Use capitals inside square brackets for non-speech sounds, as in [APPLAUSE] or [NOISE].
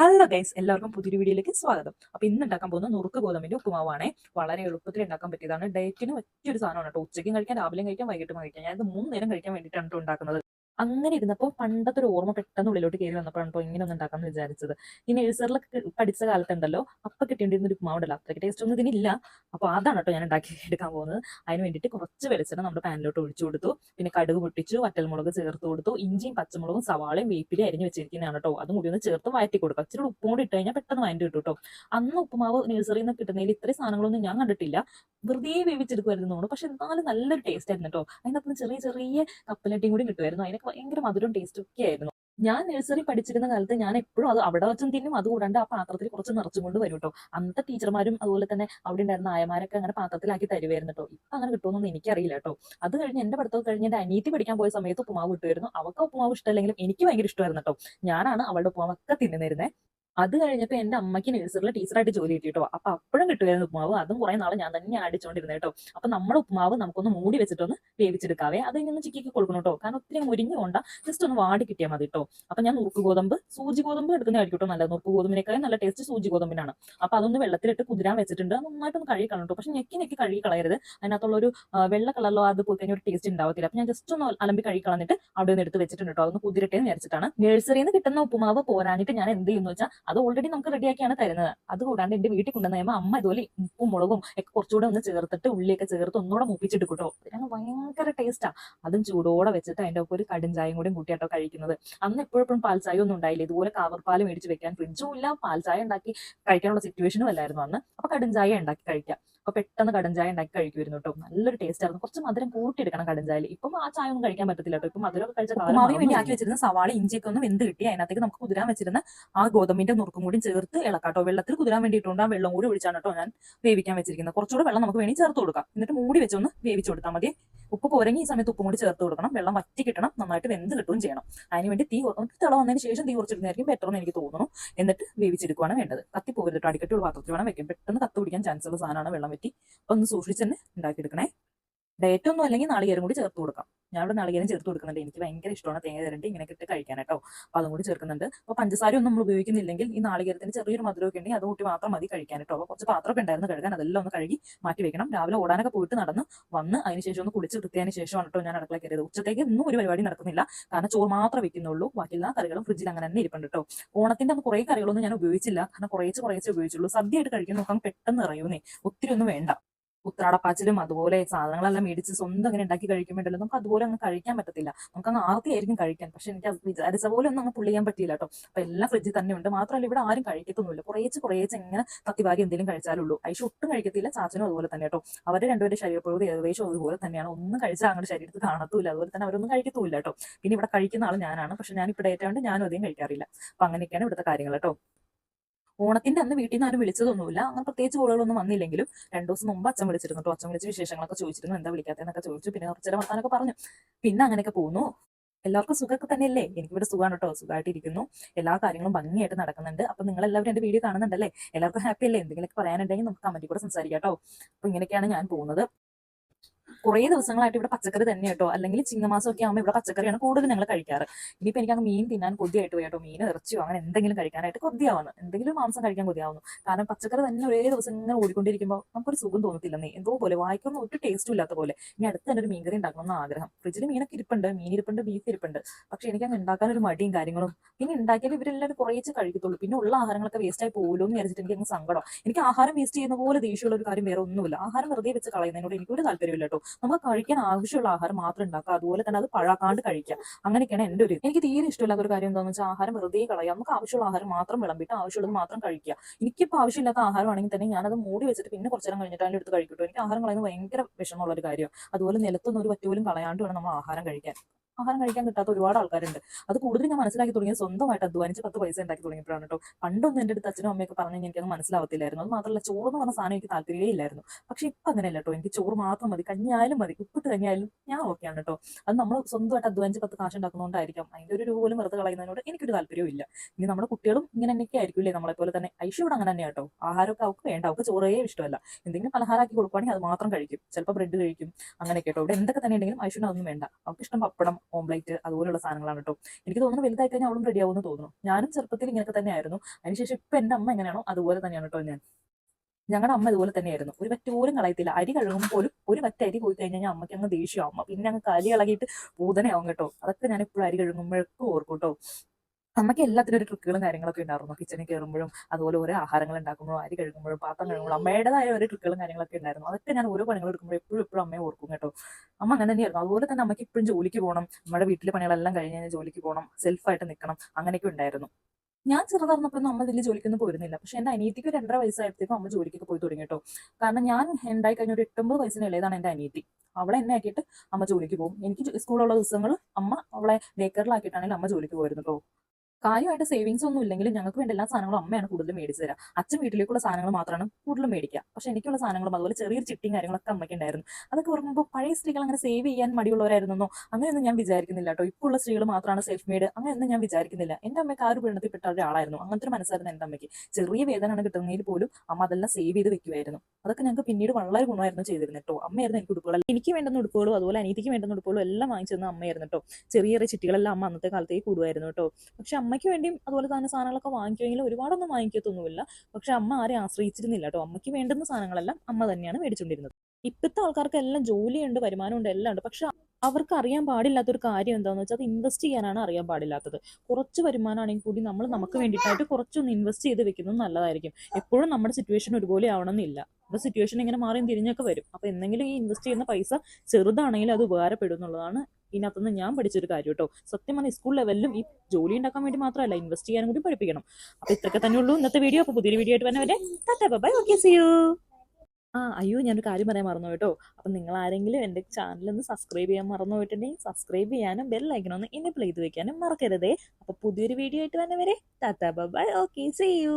Hello guys എല്ലാവർക്കും പുതിയൊരു വീഡിയോയിലേക്ക് സ്വാഗതം. അപ്പൊ ഇന്ന് ഉണ്ടാക്കാൻ പോകുന്ന നുറുക്ക് ഗോതമ്പിന്റെ ഉപ്പുമാവാണ്. വളരെ എളുപ്പത്തിൽ ഉണ്ടാക്കാൻ പറ്റിയതാണ്. ഡയറ്റിന് പറ്റിയൊരു സാധനമാണ് കേട്ടോ. ഉച്ചയ്ക്കും കഴിക്കാൻ രാവിലെയും കഴിക്കാൻ വൈകിട്ടും കഴിക്കാൻ ഞാൻ ഇത് മൂന്ന് നേരം കഴിക്കാൻ വേണ്ടിയിട്ടാണ് ഉണ്ടാക്കുന്നത്. അങ്ങനെ ഇരുന്നപ്പോൾ പണ്ടത്തെ ഒരു ഓർമ്മ പെട്ടെന്ന് ഉള്ളിലോട്ട് കയറി വന്നപ്പോഴാണ് കേട്ടോ ഇങ്ങനെ ഒന്ന് ഉണ്ടാക്കാന്ന് വിചാരിച്ചത്. ഈ നഴ്സറിലൊക്കെ പഠിച്ച കാലത്തുണ്ടല്ലോ അപ്പൊ കിട്ടേണ്ടിരുന്ന ഒരു ഉപ്മാവുണ്ടല്ലോ അത്രയ്ക്ക് ടേസ്റ്റ് ഒന്നും ഇതിനില്ല. അപ്പൊ അതാണ് കേട്ടോ ഞാൻ ഉണ്ടാക്കി [LAUGHS] എടുക്കാൻ പോകുന്നത്. അതിന് വേണ്ടിയിട്ട് കുറച്ച് വെളിച്ചെണ്ണ നമ്മുടെ പാനിലോട്ട് ഒഴിച്ചു കൊടുത്തു. പിന്നെ കടുക് പൊട്ടിച്ചു വറ്റൽമുളക് ചേർത്ത് കൊടുത്തു ഇഞ്ചിയും പച്ചമുളകും സവാളയും വേപ്പിലും അരിഞ്ഞ് വെച്ചിരിക്കുന്നതാണ് കേട്ടോ അതും കൂടി ഒന്ന് ചേർത്ത് വഴറ്റി കൊടുക്കുക. ഇച്ചിരി ഉപ്പും കൂടി ഇട്ട് കഴിഞ്ഞാൽ പെട്ടെന്ന് വഴറ്റി കിട്ടും കേട്ടോ അന്ന് ഉപ്പുമാവ് നഴ്സറിയിൽ നിന്ന് കിട്ടുന്നതിൽ ഇത്രയും സാധനങ്ങളൊന്നും ഞാൻ കണ്ടിട്ടില്ല. വെറുതെ വേവിച്ചെടുക്കുമായിരുന്നു പക്ഷെ എന്നാലും നല്ലൊരു ടേസ്റ്റ് ആയിരുന്നു കേട്ടോ അതിനകത്ത് ചെറിയ ചെറിയ കപ്പലട്ടിയും കൂടി കിട്ടുമായിരുന്നു അതിനൊക്കെ ഭയങ്കര മധുരം ടേസ്റ്റും ഒക്കെ ആയിരുന്നു. ഞാൻ നഴ്സറി പഠിച്ചിരുന്ന കാലത്ത് ഞാൻ എപ്പോഴും അത് അവിടെ വെച്ചും തിന്നും അതുകൂടാണ്ട് ആ പാത്രത്തിൽ കുറച്ച് നിറച്ചും കൊണ്ട് വരും കേട്ടോ അന്നത്തെ ടീച്ചർമാരും അതുപോലെ തന്നെ അവിടെ ഉണ്ടായിരുന്ന ആയമാരൊക്കെ അങ്ങനെ പാത്രത്തിലാക്കി തരുമായിരുന്നു കേട്ടോ ഇപ്പൊ അങ്ങനെ കിട്ടുമെന്നൊന്നും എനിക്കറിയില്ല കേട്ടോ അത് കഴിഞ്ഞ് എന്റെ പഠിത്തം കഴിഞ്ഞ് എന്റെ അനീതി പഠിക്കാൻ പോയ സമയത്ത് ഉപ്പുമാവ് കിട്ടുമായിരുന്നു അവൾക്ക് ഉപ്പുമാവ് ഇഷ്ടമല്ലെങ്കിലും എനിക്ക് ഭയങ്കര ഇഷ്ടമായിരുന്നു കേട്ടോ ഞാനാണ് അവളുടെ ഉപ്പുമാവൊക്കെ തിന്നുന്നിരുന്നത് അത് കഴിഞ്ഞപ്പോ എന്റെ അമ്മയ്ക്ക് നഴ്സറിയിൽ ടീച്ചറായിട്ട് ജോലി കിട്ടിയിട്ടോ. അപ്പൊ അപ്പോഴും കിട്ടുമായിരുന്നു ഉപ്പുമാവ് അതും കുറെ നാളെ ഞാൻ തന്നെ അടിച്ചോണ്ടിരുന്നത് കേട്ടോ അപ്പൊ നമ്മുടെ ഉപ്പുമാവ് നമുക്കൊന്ന് മൂടി വെച്ചിട്ടൊന്ന് വേവിച്ചെടുക്കാവേ. അത് ഇങ്ങനെ ചിക്കിക്ക് കൊടുക്കണം കേട്ടോ കാരണം ഒത്തിരി മുരിഞ്ഞു കൊണ്ട ജസ്റ്റ് ഒന്ന് വാടി കിട്ടിയാൽ മതി കേട്ടോ അപ്പൊ ഞാൻ നുറുക്ക് ഗോതമ്പ് സൂചി ഗോതമ്പ് എടുക്കുന്നതായിരിക്കും കേട്ടോ നല്ലത്. നുറുക്ക് ഗോതമ്പിനേക്കാളും നല്ല ടേസ്റ്റ് സൂചി ഗോതമ്പിനാണ്. അപ്പൊ അതൊന്ന് വെള്ളത്തിലിട്ട് കുതിരാൻ വെച്ചിട്ടുണ്ട്. നന്നായിട്ടൊന്ന് കഴുകി കളഞ്ഞു കേട്ടോ പക്ഷെ ഞെക്കി ഞെക്കി കഴുകി കളയരുത്. അതിനകത്തുള്ള ഒരു വെള്ള കളറിലോ അത് പോയി ഒരു ടേസ്റ്റ് ഉണ്ടാവത്തില്ല. അപ്പൊ ഞാൻ ജസ്റ്റ് ഒന്ന് അലമ്പി കഴുകി കളഞ്ഞിട്ട് അവിടെ നിന്ന് എടുത്ത് വെച്ചിട്ടുണ്ട് കേട്ടോ അതൊന്ന് കുതിരട്ടെ എന്ന് വിചാരിച്ചിട്ടാണ്. നഴ്സറിയിൽ നിന്ന് കിട്ടുന്ന ഉപ്പുമാവ് പോരാനിട്ട് ഞാൻ എന്ത് ചെയ്യുന്നു വെച്ചാൽ അത് ഓൾറെഡി നമുക്ക് റെഡിയാക്കിയാണ് തരുന്നത്. അതുകൂടാണ്ട് എന്റെ വീട്ടിൽ കൊണ്ടുവന്ന് അമ്മ ഇതുപോലെ ഉപ്പും മുളകും ഒക്കെ കുറച്ചുകൂടെ ഒന്ന് ചേർത്തിട്ട് ഉള്ളിയൊക്കെ ചേർത്ത് ഒന്നുകൂടെ മൂപ്പിച്ചിട്ട് കേട്ടോ. അതിന് ഭയങ്കര ടേസ്റ്റാ അതും ചൂടോടെ വെച്ചിട്ട് അതിന്റെ ഒരു കടും ചായയും കൂടി കൂട്ടിയാട്ടോ കഴിക്കുന്നത്. അന്ന് എപ്പോഴും പാൽ ചായ ഒന്നും ഉണ്ടായില്ല. ഇതുപോലെ കാവർപ്പാൽ പാൽ മേടിച്ച് വെക്കാൻ ഫ്രിഡ്ജും ഇല്ല. പാൽ ചായ ഉണ്ടാക്കി കഴിക്കാനുള്ള സിറ്റുവേഷനും അല്ലായിരുന്നു അന്ന്. അപ്പൊ കടും ചായ ഉണ്ടാക്കി കഴിക്കാം. അപ്പൊ പെട്ടെന്ന് കടും ചായ ഉണ്ടാക്കി കഴിക്കുമായിരുന്നു കേട്ടോ. നല്ലൊരു ടേസ്റ്റ് ആയിരുന്നു. കുറച്ച് മധുരം കൂട്ടിയെടുക്കണം കടും ചായയിൽ. ഇപ്പം ആ ചായ ഒന്നും കഴിക്കാൻ പറ്റത്തില്ല കേട്ടോ. ഇപ്പൊ മധുരം കഴിച്ച വേണ്ടി ആക്കി വെച്ചിരുന്ന സവാള ഇഞ്ചിയൊക്കെ ഒന്ന് വെന്ത് കിട്ടി. അതിനകത്തേക്ക് നമുക്ക് കുതിരാൻ വെച്ചിരുന്ന ആ ഗോതമ്പിന്റെ നുറുക്കും കൂടി ചേർത്ത് ഇളക്കാട്ടോ. വെള്ളത്തിൽ കുതിരാൻ വേണ്ടിയിട്ടുണ്ട്. ആ വെള്ളം കൂടി ഒഴിച്ചാണ് കേട്ടോ ഞാൻ വേവിക്കാൻ വെച്ചിരിക്കുന്നത്. കുറച്ചുകൂടെ വെള്ളം നമുക്ക് വേണമെങ്കിൽ ചേർത്ത് കൊടുക്കാം. എന്നിട്ട് മൂടി വെച്ചൊന്ന് വേവിച്ച് കൊടുത്താൽ മതി. ഉപ്പ് പോരെങ്കിൽ ഈ സമയത്ത് ഉപ്പും കൂടി ചേർത്ത് കൊടുക്കണം. വെള്ളം വറ്റി കിട്ടണം. നന്നായിട്ട് വെന്ത് കിട്ടുകയും ചെയ്യണം. അതിന് വേണ്ടി തീ തിള വന്നതിന് ശേഷം തീ കുറച്ചിടുന്നതായിരിക്കും ബെറ്റർ എന്ന് എനിക്ക് തോന്നുന്നു. എന്നിട്ട് വേവിച്ചെടുക്കുകയാണ് വേണ്ടത്. കത്തി പോകരുത് അടിക്കട്ടുള്ള പാത്രത്തിൽ വേണം വെക്കും പെട്ടെന്ന് കത്ത് പിടിക്കാൻ ചാൻസ് ഉള്ള സാധനമാണ് വെള്ളം വറ്റി. ഒന്ന് സൂക്ഷിച്ച് തന്നെ ഉണ്ടാക്കിയെടുക്കണേ. ഡേറ്റ് ഒന്നും അല്ലെങ്കിൽ നാളികേരം കൂടി ചേർത്ത് കൊടുക്കാം. ഞാൻ ഇവിടെ നാളികേരം ചേർത്ത് കൊടുക്കുന്നുണ്ട്. എനിക്ക് ഭയങ്കര ഇഷ്ടമാണ് തേങ്ങ തരണ്ട് ഇങ്ങനെ ഇട്ട് കഴിക്കാനായിട്ടോ അപ്പൊ അതും കൂടി ചേർക്കുന്നുണ്ട്. അപ്പൊ പഞ്ചസാര ഒന്നും നമ്മൾ ഉപയോഗിക്കുന്നില്ലെങ്കിൽ ഈ നാളികേരത്തിന് ചെറിയൊരു മധുരമൊക്കെ ഉണ്ടെങ്കിൽ അത് കൂട്ടി മാത്രം മതി കഴിക്കാനായിട്ടോ അപ്പൊ കുറച്ച് പാത്രമൊക്കെ ഉണ്ടായിരുന്നു കഴുകാൻ. അതെല്ലാം ഒന്ന് കഴുകി മാറ്റി വെക്കണം. രാവിലെ ഓടാനൊക്കെ പോയിട്ട് നടന്ന് വന്ന് അതിനുശേഷം ഒന്ന് കുളിച്ച് വൃത്തിയതിന് ശേഷമാണ് കേട്ടോ ഞാൻ അടുക്കള കയറിയത്. ഉച്ചത്തേക്ക് ഒന്നും ഒരു പരിപാടി നടക്കുന്നില്ല. കാരണം ചോറ് മാത്രം വെക്കുന്നുള്ളൂ. ബാക്കി എല്ലാ കറികളും ഫ്രിഡ്ജിൽ അങ്ങനെ തന്നെ ഇരിപ്പുണ്ട് കേട്ടോ. ഓണത്തിന്റെ അന്ന് കുറേ കറികളൊന്നും ഞാൻ ഉപയോഗിച്ചില്ല. കാരണം കുറേച്ച് കുറേച്ച് ഉപയോഗിച്ചുള്ളൂ. സദ്യയായിട്ട് കഴിക്കുന്ന നോക്കാൻ പെട്ടെന്ന് അറിയുന്നേ ഒത്തിരി ഒന്നും വേണ്ട. ഉത്രാടപ്പാച്ചിലും അതുപോലെ സാധനങ്ങളെല്ലാം മേടിച്ച് സ്വന്തം അങ്ങനെ ഉണ്ടാക്കി കഴിക്കുമ്പോഴല്ലോ നമുക്ക് അതുപോലെ അങ്ങ് കഴിക്കാൻ പറ്റത്തില്ല. നമുക്ക് അങ്ങ് ആർത്തിയായിരിക്കും കഴിക്കാൻ. പക്ഷെ എനിക്ക് വിചാരിച്ച പോലെ ഒന്നും അങ്ങ് പുള്ളിയാൻ പറ്റിയില്ല കേട്ടോ. അപ്പൊ എല്ലാം ഫ്രിഡ്ജിൽ തന്നെ ഉണ്ട്. മാത്രമല്ല ഇവിടെ ആരും കഴിക്കത്തൊന്നുമില്ല. കുറേച്ച് കുറേച്ച് ഇങ്ങനെ തത്തിവാരി എന്തെങ്കിലും കഴിച്ചാലുള്ളൂ. ഐഷ ഒട്ടും കഴിക്കത്തില്ല. ചാച്ചനും അതുപോലെ തന്നെ കേട്ടോ. അവരുടെ രണ്ടുപേരുടെ ശരീരപ്രകൃതി ഏകദേശം അതുപോലെ തന്നെയാണ്. ഒന്നും കഴിച്ചാൽ അങ്ങോട്ട് ശരീരത്തിൽ കാണത്തുമില്ല അതുപോലെ തന്നെ അവരൊന്നും കഴിക്കത്തുമില്ല കേട്ടോ. പിന്നെ ഇവിടെ കഴിക്കുന്ന ആൾ ഞാനാണ്. പക്ഷെ ഞാൻ ഡേറ്റ് ആയതുകൊണ്ട് ഞാനും അധികം കഴിക്കാറില്ല. അപ്പൊ അങ്ങനെയൊക്കെയാണ് ഇവിടുത്തെ കാര്യങ്ങൾ കേട്ടോ. ഓണത്തിന്റെ അന്ന് വീട്ടിൽ നിന്ന് ആരും വിളിച്ചതൊന്നുമില്ല. അങ്ങനെ പ്രത്യേകിച്ച് കോളുകളൊന്നും വന്നില്ലെങ്കിലും രണ്ടു ദിവസം മുമ്പ് അച്ഛൻ വിളിച്ചിരുന്നു കേട്ടോ. അച്ഛൻ വിളിച്ച് വിശേഷങ്ങളൊക്കെ ചോദിച്ചിരുന്നു. എന്താ വിളിക്കാത്തതെന്നൊക്കെ ചോദിച്ചു. പിന്നെ കുറച്ചു വർത്താനൊക്കെ പറഞ്ഞു. പിന്നെ അങ്ങനെയൊക്കെ പോകുന്നു എല്ലാവർക്കും സുഖമൊക്കെ തന്നെയല്ലേ? എനിക്കിവിടെ സുഖമാണ് കേട്ടോ. സുഖമായിട്ടിരിക്കുന്നു. എല്ലാ കാര്യങ്ങളും ഭംഗിയായിട്ട് നടക്കുന്നുണ്ട്. അപ്പൊ നിങ്ങൾ എല്ലാവരും എന്റെ വീഡിയോ കാണുന്നുണ്ടല്ലേ? എല്ലാവർക്കും ഹാപ്പി അല്ലേ? എന്തെങ്കിലുമൊക്കെ പറയാനുണ്ടെങ്കിൽ നമുക്ക് കമന്റിൽ കൂടെ സംസാരിക്കാം കേട്ടോ. അപ്പൊ ഇങ്ങനെയൊക്കെയാണ് ഞാൻ പോകുന്നത്. കുറേ ദിവസങ്ങളായിട്ട് ഇവിടെ പച്ചക്കറി തന്നെ കേട്ടോ അല്ലെങ്കിൽ ചിങ്ങമാസം ഒക്കെ ആകുമ്പോൾ ഇവിടെ പച്ചക്കറിയാണ് കൂടുതൽ ഞങ്ങൾ കഴിക്കാറ്. ഇനിയിപ്പോൾ എനിക്ക് അങ്ങ് മീൻ തിന്നാൻ കൊതിയായിട്ട് പോയി കേട്ടോ. മീൻ ഇറച്ചിയോ അങ്ങനെ എന്തെങ്കിലും കഴിക്കാനായിട്ട് കൊതിയാവുന്നു. എന്തെങ്കിലും മാംസം കഴിക്കാൻ കൊതിയാവുന്നു. കാരണം പച്ചക്കറി തന്നെ ഒരേ ദിവസം ഇങ്ങനെ ഓടിക്കൊണ്ടിരിക്കുമ്പോൾ നമുക്കൊരു സുഖം തോന്നത്തില്ലെന്നേ. എന്തോ പോലെ വായിക്കൊന്നും ഒരു ടേസ്റ്റും ഇല്ലാത്ത പോലെ. ഇനി അടുത്ത് തന്നെ ഒരു മീൻകറി ഉണ്ടാക്കണമെന്ന് ആഗ്രഹം. ഫ്രിഡ്ജിൽ മീനൊക്കെ ഇരിപ്പുണ്ട്. മീൻ ഇരിപ്പുണ്ട് ബീഫ് ഇരിപ്പുണ്ട്. പക്ഷെ എനിക്ക് അങ്ങ് ഉണ്ടാക്കാൻ ഒരു മടിയും കാര്യങ്ങളും. പിന്നെ ഉണ്ടാക്കിയാൽ ഇവരെല്ലാവരും കുറേച്ച് കഴിക്കത്തുള്ളൂ. പിന്നെ ഉള്ള ആഹാരങ്ങളൊക്കെ വേസ്റ്റ് ആയി പോകുമല്ലോ എന്ന് വിചാരിച്ചിട്ട് എനിക്ക് അങ്ങ് സങ്കടം. എനിക്ക് ആഹാരം വേസ്റ്റ് ചെയ്യുന്ന പോലെ ദേഷ്യമുള്ള ഒരു കാര്യം വേറെ ഒന്നുമില്ല. ആഹാരം വെറുതെ വെച്ച് കളയുന്നതിനോട് എനിക്കൊരു താല്പര്യമില്ല കേട്ടോ. നമുക്ക് കഴിക്കാൻ ആവശ്യമുള്ള ആഹാരം മാത്രം ഉണ്ടാക്കുക. അതുപോലെ തന്നെ അത് പഴാക്കാണ്ട് കഴിക്കുക. അങ്ങനെയൊക്കെയാണ് എന്റെ ഒരു. എനിക്ക് തീരെ ഇഷ്ടമില്ലാത്ത ഒരു കാര്യം എന്താണെന്ന് വെച്ചാൽ ആഹാരം വെറുതെ കളയുക. നമുക്ക് ആവശ്യമുള്ള ആഹാരം മാത്രം വിളമ്പിട്ട് ആവശ്യമുള്ളത് മാത്രം കഴിക്കുക. എനിക്കിപ്പോൾ ആവശ്യമില്ലാത്ത ആഹാരമാണെങ്കിൽ തന്നെ ഞാനത് മൂടി വെച്ചിട്ട് പിന്നെ കുറച്ച് നേരം കഴിഞ്ഞിട്ട് അതിന്റെ എടുത്ത് കഴിക്കട്ടോ എനിക്ക് ആഹാരം കളയുന്നത് ഭയങ്കര വിഷമമുള്ള ഒരു കാര്യമാണ്. അതുപോലെ നിലത്തൊന്നും ഒരു പറ്റുപോലും കളയാണ്ട് വേണം നമ്മൾ ആഹാരം കഴിക്കാൻ. ആഹാരം കഴിക്കാൻ കിട്ടാത്ത ഒരുപാട് ആൾക്കാരുണ്ട്. അത് കൂടുതൽ ഞാൻ മനസ്സിലാക്കി തുടങ്ങിയത് സ്വന്തമായിട്ട് അധ്വാനിച്ച് പത്ത് പൈസ ഉണ്ടാക്കി തുടങ്ങിയപ്പോഴാണ് കേട്ടോ. പണ്ടൊന്നും എന്റെ അടുത്ത് അച്ഛനും അമ്മയൊക്കെ പറഞ്ഞു എനിക്കത് മനസ്സിലാവത്തില്ലായിരുന്നു. അത് മാത്രമല്ല ചോറ് എന്ന് പറഞ്ഞ സാധനം എനിക്ക് താല്പര്യമേ ഇല്ലായിരുന്നു. പക്ഷെ ഇപ്പം അങ്ങനെയല്ല കേട്ടോ. എനിക്ക് ചോറ് മാത്രം മതി കഞ്ഞിയായാലും മതി ഉപ്പിട്ട് കഞ്ഞിയായാലും ഞാൻ ഓക്കെയാണ് കേട്ടോ. അത് നമ്മൾ സ്വന്തമായിട്ട് അധ്വാനിച്ച് പത്ത് കാശ് ഉണ്ടാക്കുന്നതുകൊണ്ടായിരിക്കും അതിന്റെ ഒരു രൂപ പോലും വെറുതെ കളയുന്നതിനോട് എനിക്കൊരു താല്പര്യവും ഇല്ല. ഇനി നമ്മുടെ കുട്ടികളും ഇങ്ങനെ എന്നൊക്കെ ആയിരിക്കില്ലേ നമ്മളെ പോലെ തന്നെ. ഐശ്വര്യം അങ്ങനെ തന്നെ കേട്ടോ. ആഹാരമൊക്കെ അവർക്ക് വേണ്ട. അവർക്ക് ചോറേ ഇഷ്ടമല്ല. എന്തെങ്കിലും പലഹാരമാക്കി കൊടുക്കുവാണെങ്കിൽ അത് മാത്രം കഴിക്കും. ചിലപ്പോൾ ബ്രെഡ് കഴിക്കും. അങ്ങനെയൊക്കെ കേട്ടോ. ഇവിടെ എന്തൊക്കെ തന്നെ ഉണ്ടെങ്കിലും ഐശ്വര്യം അതൊന്നും വേണ്ട. അവർക്ക് ഇഷ്ടം പപ്പടം ഓംപ്ലേറ്റ് അതുപോലുള്ള സാധനങ്ങളാണ് കേട്ടോ. എനിക്ക് തോന്നുന്നു വലുതായി കഴിഞ്ഞാൽ അവളും റെഡി ആവുമെന്ന് തോന്നുന്നു. ഞാനും ചെറുപ്പത്തിൽ ഇങ്ങനെയൊക്കെ തന്നെയായിരുന്നു. അതിനുശേഷം ഇപ്പൊ എന്റെ അമ്മ എങ്ങനെയാണോ അതുപോലെ തന്നെയാണ് കേട്ടോ ഞാൻ. ഞങ്ങളുടെ അമ്മ ഇതുപോലെ തന്നെയായിരുന്നു. ഒരു പറ്റോരം കളയത്തില്ല. അരി കഴുകുമ്പോൾ പോലും ഒരു പറ്റ അരി പോയി കഴിഞ്ഞാൽ അമ്മയ്ക്ക് അങ്ങ് ദേഷ്യമാവും പിന്നെ അങ്ങ് കലി ഇളകിയിട്ട് പൂതനയാവും കേട്ടോ. അതൊക്കെ ഞാൻ ഇപ്പോഴും അരി കഴുകുമ്പോഴൊക്കെ ഓർക്കും കേട്ടോ. അമ്മയ്ക്ക് എല്ലാത്തിനും ഒരു ട്രിക്കുകളും കാര്യങ്ങളൊക്കെ ഉണ്ടായിരുന്നു. കിച്ചണിൽ കയറുമ്പോഴും അതുപോലെ ഓരോ ആഹാരങ്ങൾ ഉണ്ടാക്കുമ്പോഴും അരി കഴുകുമ്പോഴും പാത്രം കഴുകുമ്പോഴും അമ്മയുടേതായ ഒരു ട്രിക്കുകളും കാര്യങ്ങളൊക്കെ ഉണ്ടായിരുന്നു. അതൊക്കെ ഞാൻ ഓരോ പണികൾ എടുക്കുമ്പോൾ എപ്പോഴും എപ്പോഴും അമ്മയെ ഓർക്കും കേട്ടോ. അമ്മ അങ്ങനെ തന്നെയായിരുന്നു. അതുപോലെ തന്നെ അമ്മയ്ക്ക് ഇപ്പോഴും ജോലിക്ക് പോകണം. നമ്മുടെ വീട്ടിലെ പണികളെല്ലാം കഴിഞ്ഞ് കഴിഞ്ഞാൽ ജോലിക്ക് പോകണം. സെൽഫായിട്ട് നിൽക്കണം. അങ്ങനെയൊക്കെ ഉണ്ടായിരുന്നു. ഞാൻ ചെറുതായിരുന്നപ്പോഴൊന്നും അമ്മ വലിയ ജോലിക്കൊന്നും പോയിരുന്നില്ല. പക്ഷെ എന്റെ അനിയത്തിക്ക് രണ്ടര വയസ്സായപ്പോഴത്തേക്കും അമ്മ ജോലിക്കൊക്കെ പോയി തുടങ്ങി കേട്ടോ. കാരണം ഞാൻ ഉണ്ടായി കഴിഞ്ഞ ഒരു എട്ടൊമ്പത് വയസ്സിന് ഇളയതാണ് എന്റെ അനിയത്തി. അവളെ എന്നെ ആക്കിയിട്ട് അമ്മ ജോലിക്ക് പോകും. എനിക്ക് സ്കൂളുള്ള ദിവസങ്ങൾ അമ്മ അവളെ ഡേക്കറിലാക്കിയിട്ടാണെങ്കിൽ അമ്മ ജോലിക്ക് പോയിരുന്നു കേട്ടോ. കാര്യമായിട്ട് സേവിങ്സ് ഒന്നും ഇല്ലെങ്കിലും ഞങ്ങൾക്ക് വേണ്ട എല്ലാ സാധനങ്ങളും അമ്മയാണ് കൂടുതലും മേടിച്ചു തരാം. അച്ഛൻ വീട്ടിലേക്കുള്ള സാധനങ്ങൾ മാത്രമാണ് കൂടുതലും മേടിക്കുക പക്ഷെ എനിക്കുള്ള സാധനങ്ങളും അതുപോലെ ചെറിയൊരു ചിട്ടിയും കാര്യങ്ങളൊക്കെ അമ്മയ്ക്ക് ഉണ്ടായിരുന്നു. അതൊക്കെ ഓർക്കുമ്പോൾ പഴയ സ്ത്രീകൾ അങ്ങനെ സേവ് ചെയ്യാൻ മടിയുള്ളവരായിരുന്നോ? അങ്ങനെയൊന്നും ഞാൻ വിചാരിക്കുന്നില്ല കേട്ടോ. ഇപ്പോൾ ഉള്ള സ്ത്രീകൾ മാത്രമാണ് സെൽഫ് മെയ്ഡ് അങ്ങനെയൊന്നും ഞാൻ വിചാരിക്കുന്നില്ല. എന്റെ അമ്മയ്ക്ക് ആ ഒരു പരിണത്തിൽപ്പെട്ട ഒരാളായിരുന്നു. അങ്ങനത്തെ ഒരു മനസ്സായിരുന്നു എന്റെ അമ്മയ്ക്ക്. ചെറിയ വേദനയാണ് കിട്ടുന്നതിൽ പോലും അമ്മ അതെല്ലാം സേവ് ചെയ്ത് വെക്കുമായിരുന്നു അതൊക്കെ ഞങ്ങൾക്ക് പിന്നീട് വളരെ ഗുണമായിരുന്നു ചെയ്തിരുന്നു കേട്ടോ. അമ്മയായിരുന്നു എനിക്ക് ഉടുപ്പുകൾ. എനിക്ക് വേണ്ടുന്ന ഉടുപ്പുകളും അതുപോലെ അനീതിക്ക് വേണ്ടുന്ന ഉടുപ്പുകളും എല്ലാം വാങ്ങിച്ചു തന്ന അമ്മയായിരുന്നു കേട്ടോ. ചെറിയ ചെറിയ ചിട്ടികളെല്ലാം അമ്മ അന്നത്തെ കാലത്തേക്ക് കൂടുമായിരുന്നു കേട്ടോ. പക്ഷെ അമ്മയ്ക്ക് വേണ്ടിയും അതുപോലെ തന്നെ സാധനങ്ങളൊക്കെ വാങ്ങിക്കുമെങ്കിലും ഒരുപാടൊന്നും വാങ്ങിക്കത്തൊന്നുമില്ല. പക്ഷെ അമ്മ ആരെയും ആശ്രയിച്ചിരുന്നില്ല കേട്ടോ. അമ്മയ്ക്ക് വേണ്ടുന്ന സാധനങ്ങളെല്ലാം അമ്മ തന്നെയാണ് മേടിച്ചുകൊണ്ടിരുന്നത് ഇപ്പോഴത്തെ ആൾക്കാർക്ക് എല്ലാം ജോലിയുണ്ട് വരുമാനമുണ്ട് എല്ലാം ഉണ്ട്. പക്ഷെ അവർക്ക് അറിയാൻ പാടില്ലാത്ത ഒരു കാര്യം എന്താണെന്ന് വെച്ചാൽ അത് ഇൻവെസ്റ്റ് ചെയ്യാനാണ് അറിയാൻ പാടില്ലാത്തത്. കുറച്ച് വരുമാനമാണെങ്കിൽ കൂടി നമ്മൾ നമുക്ക് വേണ്ടിയിട്ടായിട്ട് കുറച്ചൊന്ന് ഇൻവെസ്റ്റ് ചെയ്ത് വെക്കുന്നത് നല്ലതായിരിക്കും. എപ്പോഴും നമ്മുടെ സിറ്റുവേഷൻ ഒരുപോലെ ആവണമെന്നില്ല. അപ്പോൾ സിറ്റുവേഷൻ ഇങ്ങനെ മാറിയും തിരിഞ്ഞൊക്കെ വരും. അപ്പോൾ എന്തെങ്കിലും ഈ ഇൻവെസ്റ്റ് ചെയ്യുന്ന പൈസ ചെറുതാണെങ്കിൽ അത് ഉപകാരപ്പെടും എന്നുള്ളതാണ് ഇതിനകത്തുനിന്ന് ഞാൻ പഠിച്ചൊരു കാര്യം കേട്ടോ സത്യം പറഞ്ഞാൽ സ്കൂൾ ലെവലിലും ഈ ജോലി ഉണ്ടാക്കാൻ വേണ്ടി മാത്രമല്ല ഇൻവെസ്റ്റ് ചെയ്യാനും കൂടി പഠിപ്പിക്കണം. അപ്പോൾ ഇത്രയൊക്കെ തന്നെ ഉള്ളൂ ഇന്നത്തെ വീഡിയോ അപ്പോൾ പുതിയൊരു വീഡിയോ ആയിട്ട് വന്നവരെ ബൈ ഓക്കെ സി യു ആ അയ്യോ ഞാനൊരു കാര്യം പറയാൻ മറന്നു കേട്ടോ. അപ്പം നിങ്ങൾ ആരെങ്കിലും എന്റെ ചാനൽ ഒന്ന് സബ്സ്ക്രൈബ് ചെയ്യാൻ മറന്നു പോയിട്ടുണ്ടെങ്കിൽ സബ്സ്ക്രൈബ് ചെയ്യാനും ബെൽ ബെല്ലൈക്കണം ഒന്ന് എന്നെ പ്ലേ ചെയ്ത് വെക്കാനും മറക്കരുതേ. അപ്പോൾ പുതിയൊരു വീഡിയോ ആയിട്ട് വന്നവരെ tata bye okay see you